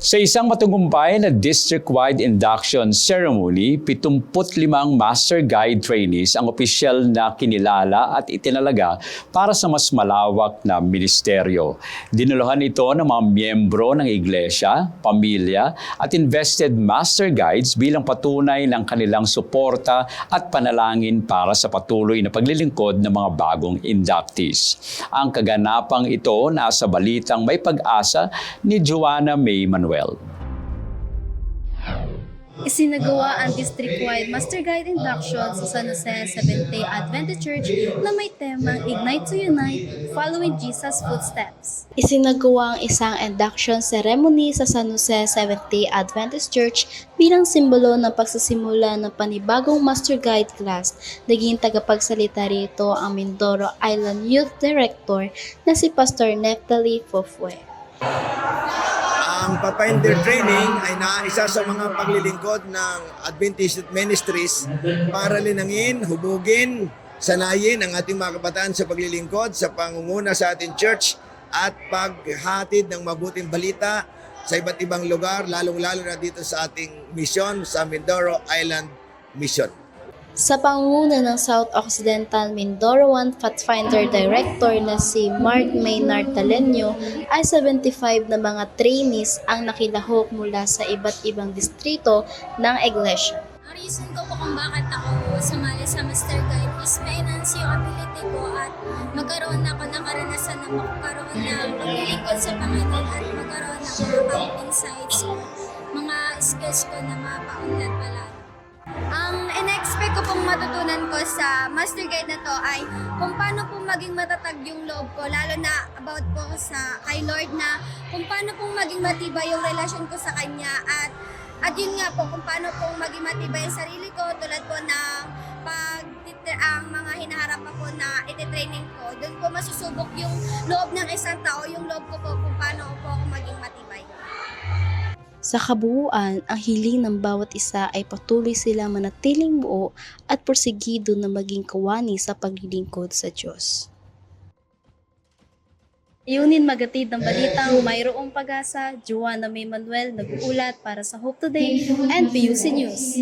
Sa isang matagumpay na district-wide induction ceremony, 75 master guide trainees ang opisyal na kinilala at itinalaga para sa mas malawak na ministeryo. Dinuluhan ito ng mga miyembro ng iglesia, pamilya at invested master guides bilang patunay ng kanilang suporta at panalangin para sa patuloy na paglilingkod ng mga bagong inductees. Ang kaganapang ito nasa balitang may pag-asa ni Joanna May Manuel. Isinagawa ang district-wide Master Guide Induction sa San Jose Seventh-day Adventist Church na may temang Ignite to Unite Following Jesus' Footsteps. Isinagawa ang isang induction ceremony sa San Jose Seventh-day Adventist Church bilang simbolo ng pagsasimula ng panibagong Master Guide class. Naging tagapagsalita rito ang Mindoro Island Youth Director na si Pastor Neftali Fofue. Ang Pathfinder Training ay naisa sa mga paglilingkod ng Adventist Ministries para linangin, hubugin, sanayin ang ating mga kabataan sa paglilingkod, sa pangunguna sa ating church at paghatid ng mabuting balita sa iba't ibang lugar, lalong-lalo na dito sa ating mission sa Mindoro Island Mission. Sa pangunguna ng South Occidental Mindoro 1 Pathfinder Director na si Mark Maynard Talenyo ay 75 na mga trainees ang nakilahok mula sa iba't ibang distrito ng iglesia. Ang reason ko po kung bakit ako sumali sa Master Guide is ma-enhance yung ability ko at magkaroon ako ng karanasan na makakaroon ng paglilingkod sa Panginoon at magkaroon ng mga counting sites ko, mga skills ko na mapaunlad pala. Ang in-expect ko pong matutunan ko sa Master Guide na to ay kung paano po maging matatag yung loob ko, lalo na about po sa kay Lord na kung paano pong maging matibay yung relasyon ko sa Kanya at at yun nga po, kung paano po maging matibay ang sarili ko tulad po ng pag ang mga hinaharap ako na ititraining ko, doon po masusubok yung loob ng isang tao, yung loob ko po kung paano po ako. Sa kabuuan, ang hiling ng bawat isa ay patuloy sila manatiling buo at porsigido na maging kawani sa paglilingkod sa Diyos. Iunin magatid ng balitang mayroong pag-asa, Joanna May Manuel nag-uulat para sa Hope Today and PUC News.